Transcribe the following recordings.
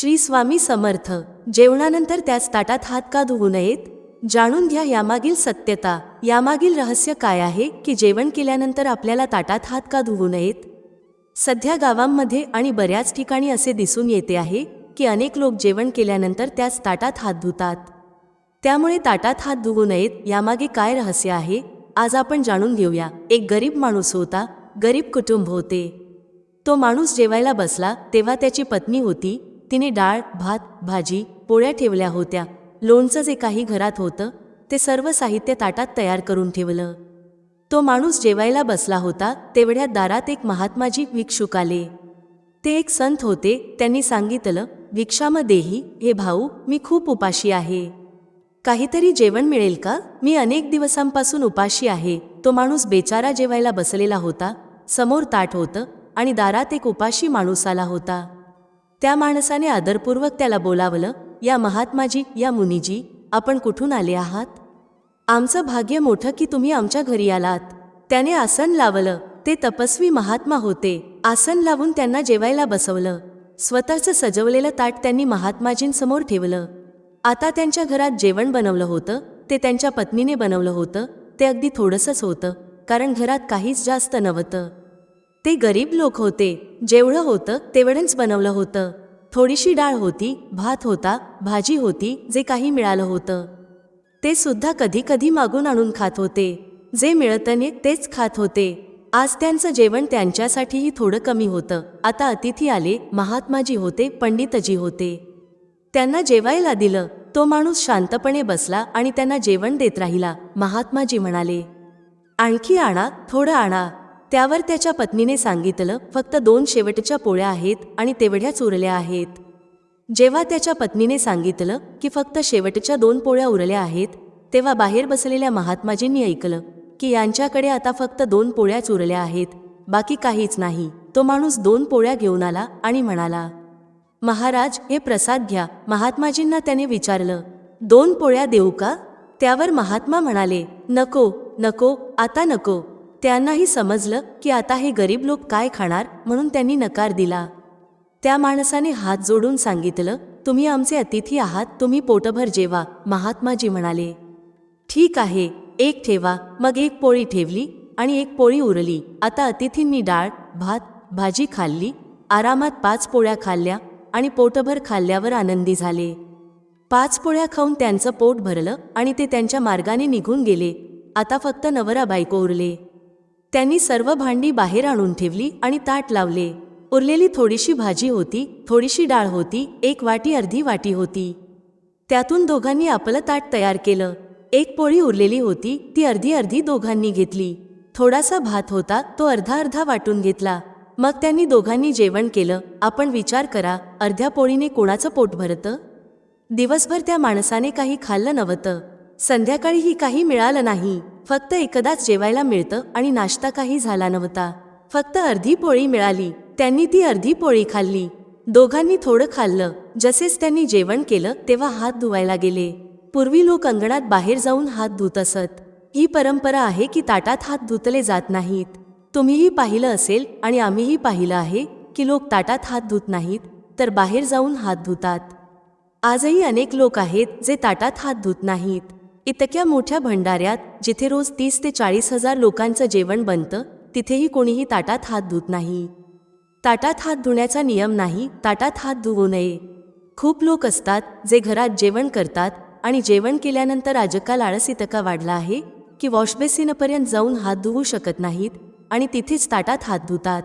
श्री स्वामी समर्थ. जेवणानंतर त्याच ताटात हात का धुवू नयेत? जाणून घ्या यामागील सत्यता. यामागील रहस्य काय आहे की जेवण केल्यानंतर आपल्याला ताटात हात का धुवू नयेत? सध्या गावांमध्ये आणि बऱ्याच ठिकाणी असे दिसून येते आहे की अनेक लोक जेवण केल्यानंतर त्याच ताटात हात धुतात. त्यामुळे ताटात हात धुवू नयेत यामागे काय रहस्य आहे? आज आपण जाणून घेऊया. एक गरीब माणूस होता. गरीब कुटुंब होते. तो माणूस जेवायला बसला तेव्हा त्याची पत्नी होती. तिने डाळ भात भाजी पोळ्या ठेवल्या होत्या. लोणचं जे काही घरात होतं ते सर्व साहित्य ताटात तयार करून ठेवलं. तो माणूस जेवायला बसला होता तेवढ्यात दारात एक महात्माजी भिक्षुक आले. ते एक संत होते त्यांनी सांगितलं भिक्षामध्येही हे भाऊ मी खूप उपाशी आहे. काहीतरी जेवण मिळेल का? मी अनेक दिवसांपासून उपाशी आहे. तो माणूस बेचारा जेवायला बसलेला होता समोर ताट होतं आणि दारात एक उपाशी माणूस आला होता. त्या माणसाने आदरपूर्वक त्याला बोलावलं या महात्माजी या मुनीजी आपण कुठून आले आहात? आमचं भाग्य मोठं की तुम्ही आमच्या घरी आलात. त्याने आसन लावलं ते तपस्वी महात्मा होते. आसन लावून त्यांना जेवायला बसवलं. स्वतःचं सजवलेलं ताट त्यांनी महात्माजींसमोर ठेवलं. आता त्यांच्या घरात जेवण बनवलं होतं ते त्यांच्या पत्नीने बनवलं होतं ते अगदी थोडंसंच होतं कारण घरात काहीच जास्त नव्हतं. ते गरीब लोक होते. जेवढं होतं तेवढंच बनवलं होतं. थोडीशी डाळ होती भात होता भाजी होती जे काही मिळालं होतं. ते सुद्धा कधी कधी मागून आणून खात होते. जे मिळतने तेच खात होते. आज त्यांचं जेवण त्यांच्यासाठीही थोडं कमी होतं. आता अतिथी आले महात्माजी होते पंडितजी होते. त्यांना जेवायला दिलं. तो माणूस शांतपणे बसला आणि त्यांना जेवण देत राहिला. महात्माजी म्हणाले आणखी आणा थोडं आणा. त्यावर त्याच्या पत्नीने सांगितलं फक्त दोन शेवटच्या पोळ्या आहेत आणि तेवढ्याच उरल्या आहेत. जेव्हा त्याच्या पत्नीने सांगितलं की फक्त शेवटच्या दोन पोळ्या उरल्या आहेत तेव्हा बाहेर बसलेल्या महात्माजींनी ऐकलं की यांच्याकडे आता फक्त दोन पोळ्याच उरल्या आहेत बाकी काहीच नाही. तो माणूस दोन पोळ्या घेऊन आला आणि म्हणाला महाराज हे प्रसाद घ्या. महात्माजींना त्याने विचारलं दोन पोळ्या देऊ का? त्यावर महात्मा म्हणाले नको नको आता नको. त्यांनाही समजलं की आता हे गरीब लोक काय खाणार म्हणून त्यांनी नकार दिला. त्या माणसाने हात जोडून सांगितलं तुम्ही आमचे अतिथी आहात तुम्ही पोटभर जेवा महात्माजी म्हणाले. ठीक आहे एक ठेवा. मग एक पोळी ठेवली आणि एक पोळी उरली. आता अतिथींनी डाळ भात भाजी खाल्ली आरामात पाच पोळ्या खाल्ल्या आणि पोटभर खाल्ल्यावर आनंदी झाले. पाच पोळ्या खाऊन त्यांचं पोट भरलं आणि ते त्यांच्या मार्गाने निघून गेले. आता फक्त नवरा बायको उरले. त्यांनी सर्व भांडी बाहेर आणून ठेवली आणि ताट लावले. उरलेली थोडीशी भाजी होती थोडीशी डाळ होती एक वाटी अर्धी वाटी होती. त्यातून दोघांनी आपलं ताट तयार केलं. एक पोळी उरलेली होती ती अर्धी अर्धी दोघांनी घेतली. थोडासा भात होता तो अर्धा अर्धा वाटून घेतला. मग त्यांनी दोघांनी जेवण केलं. आपण विचार करा अर्ध्या पोळीने कोणाचं पोट भरतं? दिवसभर त्या माणसाने काही खाल्लं नव्हतं. संध्याकाळीही काही मिळालं नाही. फक्त एकदाच जेवायला मिळतं आणि नाश्ता काही झाला नव्हता. फक्त अर्धी पोळी मिळाली. त्यांनी ती अर्धी पोळी खाल्ली. दोघांनी थोडं खाल्लं. जसेच त्यांनी जेवण केलं तेव्हा हात धुवायला गेले. पूर्वी लोक अंगणात बाहेर जाऊन हात धुत असत ही परंपरा आहे की ताटात हात धुतले जात नाहीत. तुम्हीही पाहिलं असेल आणि आम्हीही पाहिलं आहे की लोक ताटात हात धुत नाहीत तर बाहेर जाऊन हात धुतात. आजही अनेक लोक आहेत जे ताटात हात धुत नाहीत. इतक्या मोठ्या भंडाऱ्यात जिथे रोज तीस ते चाळीस हजार लोकांचं जेवण बनतं तिथेही कोणीही ताटात हात धुत नाही. ताटात हात धुण्याचा नियम नाही ताटात हात धुवू नये. खूप लोक असतात जे घरात जेवण करतात आणि जेवण केल्यानंतर राजकाल आळस इतका वाढला आहे की वॉशबेसिनपर्यंत जाऊन हात धुवू शकत नाहीत आणि तिथेच ताटात हात धुतात.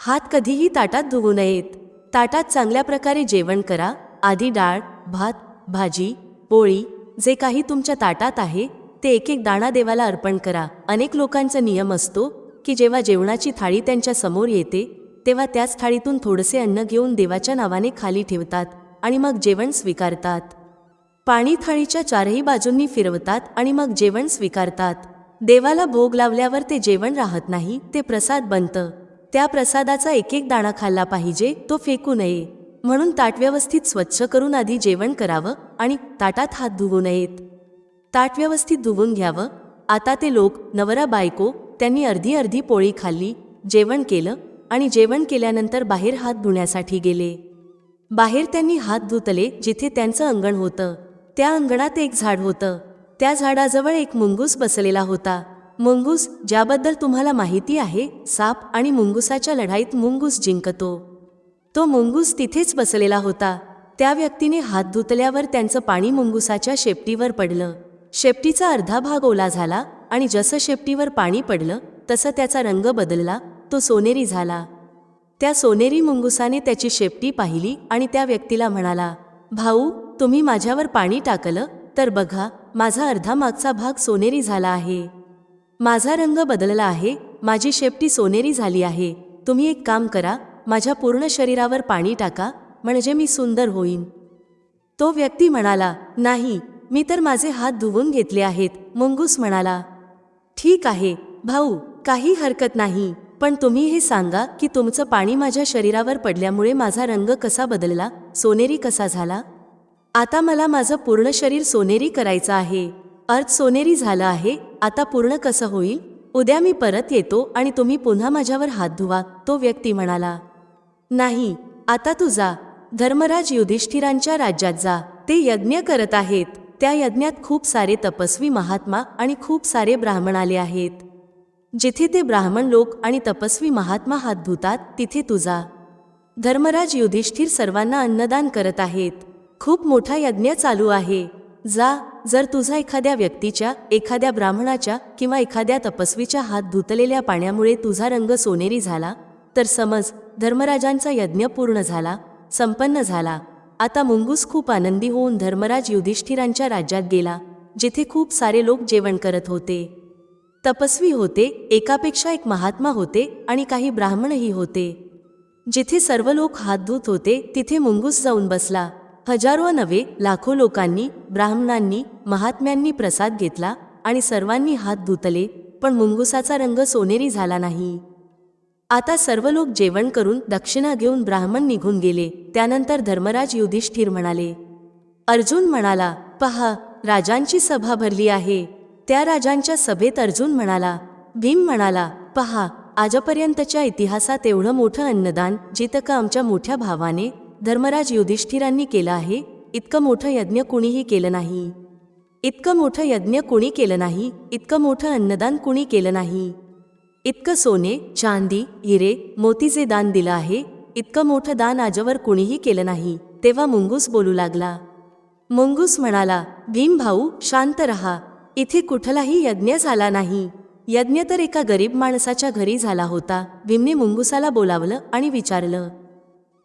हात कधीही ताटात धुवू नयेत. ताटात चांगल्या प्रकारे जेवण करा आधी डाळ भात भाजी पोळी जे काही तुमच्या ताटात आहे ते एक एक दाणा देवाला अर्पण करा. अनेक लोकांचा नियम असतो की जेव्हा जेवणाची थाळी त्यांच्यासमोर येते तेव्हा त्याच थाळीतून थोडेसे अन्न घेऊन देवाच्या नावाने खाली ठेवतात आणि मग जेवण स्वीकारतात. पाणी थाळीच्या चारही बाजूंनी फिरवतात आणि मग जेवण स्वीकारतात. देवाला भोग लावल्यावर ते जेवण राहत नाही ते प्रसाद बनतं. त्या प्रसादाचा एक एक दाणा खाल्ला पाहिजे तो फेकू नये. म्हणून ताट व्यवस्थित स्वच्छ करून आधी जेवण करावं आणि ताटात हात धुवू नयेत. ताट व्यवस्थित धुवून घ्यावं. आता ते लोक नवरा बायको त्यांनी अर्धी अर्धी पोळी खाल्ली जेवण केलं आणि जेवण केल्यानंतर बाहेर हात धुण्यासाठी गेले. बाहेर त्यांनी हात धुतले जिथे त्यांचं अंगण होतं. त्या अंगणात एक झाड होतं. त्या झाडाजवळ एक मुंगूस बसलेला होता. मुंगूस ज्याबद्दल तुम्हाला माहिती आहे साप आणि मुंगुसाच्या लढाईत मुंगूस जिंकतो. तो मुंगूस तिथेच बसलेला होता. त्या व्यक्तीने हात धुतल्यावर त्यांचं पाणी मुंगुसाच्या शेपटीवर पडलं. शेपटीचा अर्धा भाग ओला झाला आणि जसं शेपटीवर पाणी पडलं तसं त्याचा रंग बदलला तो सोनेरी झाला. त्या सोनेरी मुंगुसाने त्याची शेपटी पाहिली आणि त्या व्यक्तीला म्हणाला भाऊ तुम्ही माझ्यावर पाणी टाकलं तर बघा माझा अर्धा मागचा भाग सोनेरी झाला आहे. माझा रंग बदलला आहे माझी शेपटी सोनेरी झाली आहे. तुम्ही एक काम करा माझ्या पूर्ण शरीरावर पाणी टाका म्हणजे मी सुंदर होईन. तो व्यक्ती म्हणाला नाही मी तर माझे हात धुवून घेतले आहेत मुंगूस म्हणाला. ठीक आहे भाऊ काही हरकत नाही पण तुम्ही हे सांगा की तुमचं पाणी माझ्या शरीरावर पडल्यामुळे माझा रंग कसा बदलला सोनेरी कसा झाला? आता मला माझं पूर्ण शरीर सोनेरी करायचं आहे. अर्थ सोनेरी झालं आहे आता पूर्ण कसं होईल? उद्या मी परत येतो आणि तुम्ही पुन्हा माझ्यावर हात धुवा तो व्यक्ती म्हणाला. नाही आता तू जा. धर्मराज युधिष्ठिरांच्या राज्यात जा. ते यज्ञ करत आहेत. त्या यज्ञात खूप सारे तपस्वी महात्मा आणि खूप सारे ब्राह्मण आले आहेत. जिथे ते ब्राह्मण लोक आणि तपस्वी महात्मा हात धुतात तिथे तू जा. धर्मराज युधिष्ठिर सर्वांना अन्नदान करत आहेत. खूप मोठा यज्ञ चालू आहे. जा जर तुझा एखाद्या व्यक्तीच्या एखाद्या ब्राह्मणाच्या किंवा एखाद्या तपस्वीच्या हात धुतलेल्या पाण्यामुळे तुझा रंग सोनेरी झाला तर समज धर्मराजांचा यज्ञ पूर्ण झाला संपन्न झाला. आता मुंगूस खूप आनंदी होऊन धर्मराज युधिष्ठिरांच्या राज्यात गेला जिथे खूप सारे लोक जेवण करत होते. तपस्वी होते एकापेक्षा एक महात्मा होते आणि काही ब्राह्मणही होते. जिथे सर्व लोक हात धुत होते तिथे मुंगूस जाऊन बसला. हजारो नव्हे लाखो लोकांनी ब्राह्मणांनी महात्म्यांनी प्रसाद घेतला आणि सर्वांनी हात धुतले पण मुंगुसाचा रंग सोनेरी झाला नाही. आता सर्व लोक जेवण करून दक्षिणा घेऊन ब्राह्मण निघून गेले. त्यानंतर धर्मराज युधिष्ठिर म्हणाले अर्जुन म्हणाला पहा राजांची सभा भरली आहे. त्या राजांच्या सभेत अर्जुन म्हणाला भीम म्हणाला पहा आजपर्यंतच्या इतिहासात एवढं मोठं अन्नदान जितकं आमच्या मोठ्या भावाने धर्मराज युधिष्ठिरांनी केलं आहे इतकं मोठं यज्ञ कुणीही केलं नाही. इतकं मोठं यज्ञ कुणी केलं नाही इतकं मोठं अन्नदान कुणी केलं नाही. इतकं सोने चांदी हिरे मोतीचे दान दिलं आहे इतकं मोठं दान आजवर कुणीही केलं नाही. तेव्हा मुंगूस बोलू लागला. मुंगूस म्हणाला भीम भाऊ शांत रहा. इथे कुठलाही यज्ञ झाला नाही. यज्ञ तर एका गरीब माणसाच्या घरी झाला होता. भीमने मुंगुसाला बोलावलं आणि विचारलं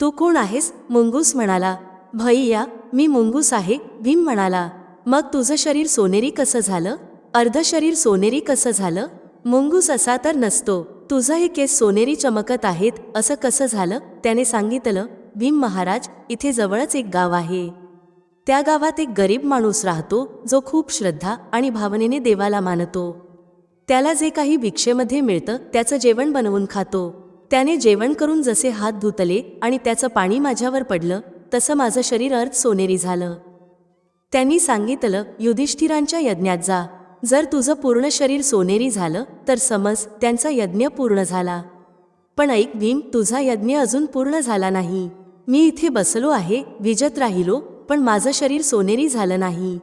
तू कोण आहेस? मुंगूस म्हणाला भैया मी मुंगूस आहे. भीम म्हणाला मग तुझं शरीर सोनेरी कसं झालं? अर्ध शरीर सोनेरी कसं झालं? मुंगूस असा तर नसतो. तुझं हे केस सोनेरी चमकत आहेत असं कसं झालं? त्याने सांगितलं भीम महाराज इथे जवळच एक गाव आहे. त्या गावात एक गरीब माणूस राहतो जो खूप श्रद्धा आणि भावनेने देवाला मानतो. त्याला जे काही भिक्षेमध्ये मिळतं त्याचं जेवण बनवून खातो. त्याने जेवण करून जसे हात धुतले आणि त्याचं पाणी माझ्यावर पडलं तसं माझं शरीर अर्थ सोनेरी झालं. त्यांनी सांगितलं युधिष्ठिरांच्या यज्ञात जा. जर तुझं पूर्ण शरीर सोनेरी झालं तर समज त्यांचा यज्ञ पूर्ण झाला. पण ऐक भीम तुझा यज्ञ अजून पूर्ण झाला नाही. मी इथे बसलो आहे विजत राहिलो पण माझं शरीर सोनेरी झालं नाही.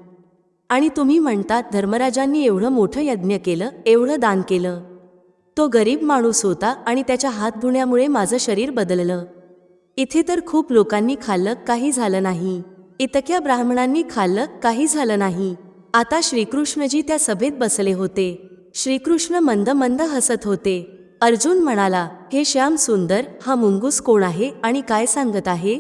आणि तुम्ही म्हणतात धर्मराजांनी एवढं मोठं यज्ञ केलं एवढं दान केलं. तो गरीब माणूस होता आणि त्याच्या हातधुण्यामुळे माझं शरीर बदललं. इथे तर खूप लोकांनी खाल्लं काही झालं नाही. इतक्या ब्राह्मणांनी खाल्लं काही झालं नाही. आता श्रीकृष्णजी त्या सभेत बसले होते. श्रीकृष्ण मंद मंद हसत होते. अर्जुन म्हणाला हे श्याम सुंदर हा मुंगूस कोण आहे आणि काय सांगत आहे?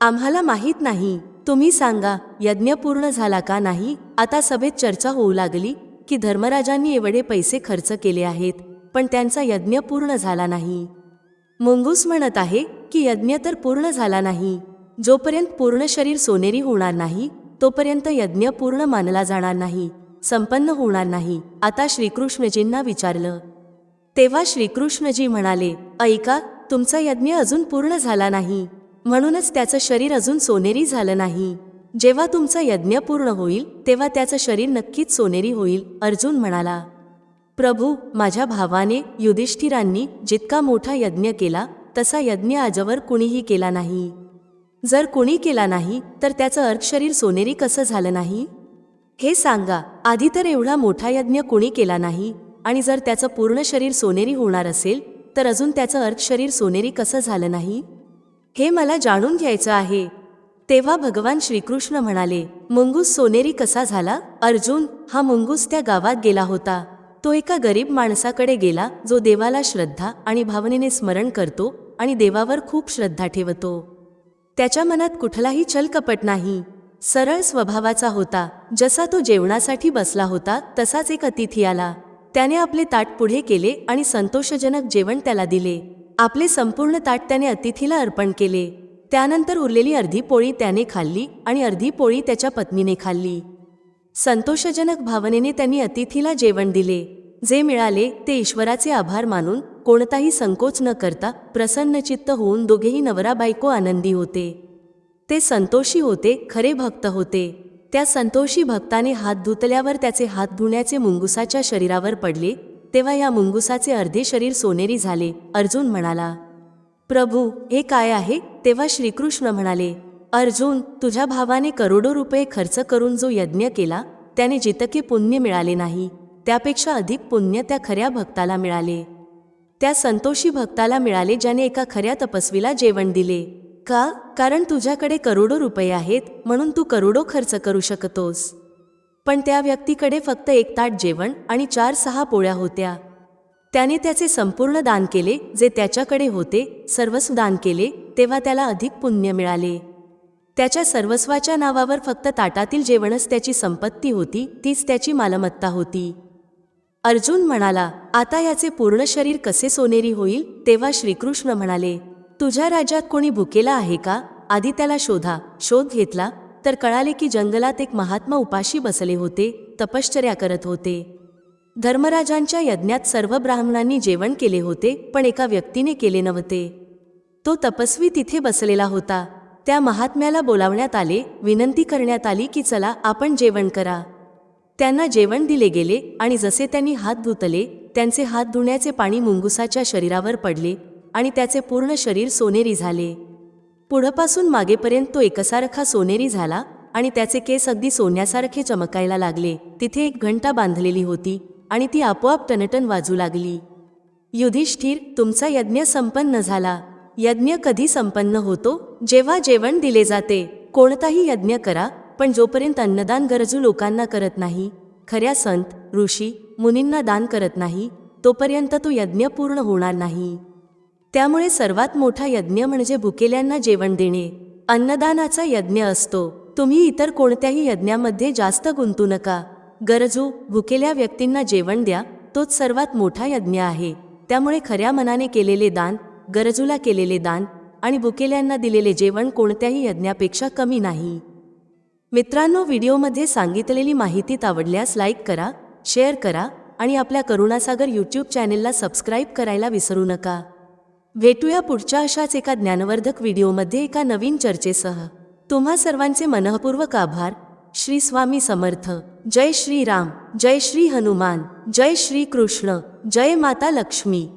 आम्हाला माहीत नाही. तुम्ही सांगा यज्ञ पूर्ण झाला का नाही? आता सभेत चर्चा होऊ लागली की धर्मराजांनी एवढे पैसे खर्च केले आहेत पण त्यांचा यज्ञ पूर्ण झाला नाही. मुंगूस म्हणत आहे की यज्ञ तर पूर्ण झाला नाही. जोपर्यंत पूर्ण शरीर सोनेरी होणार नाही तोपर्यंत यज्ञ पूर्ण मानला जाणार नाही संपन्न होणार नाही आता श्रीकृष्णजींना विचारलं. तेव्हा श्रीकृष्णजी म्हणाले ऐका तुमचा यज्ञ अजून पूर्ण झाला नाही. म्हणूनच त्याचं शरीर अजून सोनेरी झालं नाही. जेव्हा तुमचा यज्ञ पूर्ण होईल तेव्हा त्याचं शरीर नक्कीच सोनेरी होईल अर्जुन म्हणाला. प्रभू माझ्या भावाने युधिष्ठिरांनी जितका मोठा यज्ञ केला तसा यज्ञ आजवर कुणीही केला नाही. जर कुणी केला नाही तर त्याचं अर्क शरीर सोनेरी कसं झालं नाही? हे सांगा आधी तर एवढा मोठा यज्ञ कुणी केला नाही? आणि जर त्याचं पूर्ण शरीर सोनेरी होणार असेल तर अजून त्याचं अर्क शरीर सोनेरी कसं झालं नाही? हे मला जाणून घ्यायचं आहे. तेव्हा भगवान श्रीकृष्ण म्हणाले मुंगूस सोनेरी कसा झाला? अर्जुन हा मुंगूस त्या गावात गेला होता. तो एका गरीब माणसाकडे गेला जो देवाला श्रद्धा आणि भावनेने स्मरण करतो आणि देवावर खूप श्रद्धा ठेवतो. त्याच्या मनात कुठलाही छलकपट नाही. सरळ स्वभावाचा होता. जसा तो जेवणासाठी बसला होता तसाच एक अतिथी आला. त्याने आपले ताट पुढे केले आणि संतोषजनक जेवण त्याला दिले. आपले संपूर्ण ताट त्याने अतिथीला अर्पण केले. त्यानंतर उरलेली अर्धी पोळी त्याने खाल्ली आणि अर्धी पोळी त्याच्या पत्नीने खाल्ली. संतोषजनक भावनेने त्यांनी अतिथीला जेवण दिले. जे मिळाले ते ईश्वराचे आभार मानून कोणताही संकोच न करता प्रसन्नचित्त होऊन दोघेही नवरा बायको आनंदी होते. ते संतोषी होते खरे भक्त होते. त्या संतोषी भक्ताने हात धुतल्यावर त्याचे हात धुण्याचे मुंगुसाच्या शरीरावर पडले तेव्हा या मुंगुसाचे अर्धे शरीर सोनेरी झाले. अर्जुन म्हणाला प्रभू हे काय आहे? तेव्हा श्रीकृष्ण म्हणाले अर्जुन तुझ्या भावाने करोडो रुपये खर्च करून जो यज्ञ केला त्याने जितके पुण्य मिळाले नाही त्यापेक्षा अधिक पुण्य त्या खऱ्या भक्ताला मिळाले. त्या संतोषी भक्ताला मिळाले ज्याने एका खऱ्या तपस्वीला जेवण दिले. का? कारण तुझ्याकडे करोडो रुपये आहेत म्हणून तू करोडो खर्च करू शकतोस. पण त्या व्यक्तीकडे फक्त एक ताट जेवण आणि चार सहा पोळ्या होत्या. त्याने त्याचे संपूर्ण दान केले जे त्याच्याकडे होते सर्वस्व दान केले तेव्हा त्याला अधिक पुण्य मिळाले. त्याच्या सर्वस्वाच्या नावावर फक्त ताटातील जेवणच त्याची संपत्ती होती तीच त्याची मालमत्ता होती. अर्जुन म्हणाला आता याचे पूर्ण शरीर कसे सोनेरी होईल? तेव्हा श्रीकृष्ण म्हणाले तुझ्या राज्यात कोणी भुकेला आहे का? आधी त्याला शोधा. शोध घेतला तर कळाले की जंगलात एक महात्मा उपाशी बसले होते तपश्चर्या करत होते. धर्मराजांच्या यज्ञात सर्व ब्राह्मणांनी जेवण केले होते पण एका व्यक्तीने केले नव्हते. तो तपस्वी तिथे बसलेला होता. त्या महात्म्याला बोलावण्यात आले विनंती करण्यात आली की चला आपण जेवण करा. त्यांना जेवण दिले गेले आणि जसे त्यांनी हात धुतले त्यांचे हात धुण्याचे पाणी मुंगुसाच्या शरीरावर पडले आणि त्याचे पूर्ण शरीर सोनेरी झाले. पुढपासून मागेपर्यंत तो एकसारखा सोनेरी झाला आणि त्याचे केस अगदी सोन्यासारखे चमकायला लागले. तिथे एक घंटा बांधलेली होती आणि ती आपोआप टनटन वाजू लागली. युधिष्ठिर तुमचा यज्ञ संपन्न झाला. यज्ञ कधी संपन्न होतो? जेव्हा जेवण दिले जाते कोणताही यज्ञ करा. पण जोपर्यंत अन्नदान गरजू लोकांना करत नाही खऱ्या संत ऋषी मुनींना दान करत नाही तोपर्यंत तो यज्ञ पूर्ण होणार नाही. त्यामुळे सर्वात मोठा यज्ञ म्हणजे भुकेल्यांना जेवण देणे. अन्नदानाचा यज्ञ असतो. तुम्ही इतर कोणत्याही यज्ञामध्ये जास्त गुंतू नका. गरजू भुकेल्या व्यक्तींना जेवण द्या तोच सर्वात मोठा यज्ञ आहे. त्यामुळे खऱ्या मनाने केलेले दान गरजूला केलेले दान आणि भुकेल्यांना दिलेले जेवण कोणत्याही यज्ञापेक्षा कमी नाही. मित्रांनो व्हिडिओमध्ये सांगितलेली माहिती आवडल्यास लाईक करा शेअर करा आणि आपल्या करुणासागर यूट्यूब चॅनेलला सबस्क्राईब करायला विसरू नका. भेटूया पुढच्या अशाच एका ज्ञानवर्धक व्हिडिओमध्ये एका नवीन चर्चेसह. तुम्हा सर्वांचे मनःपूर्वक आभार. श्री स्वामी समर्थ. जय श्री राम. जय श्री हनुमान. जय श्री कृष्ण. जय माता लक्ष्मी.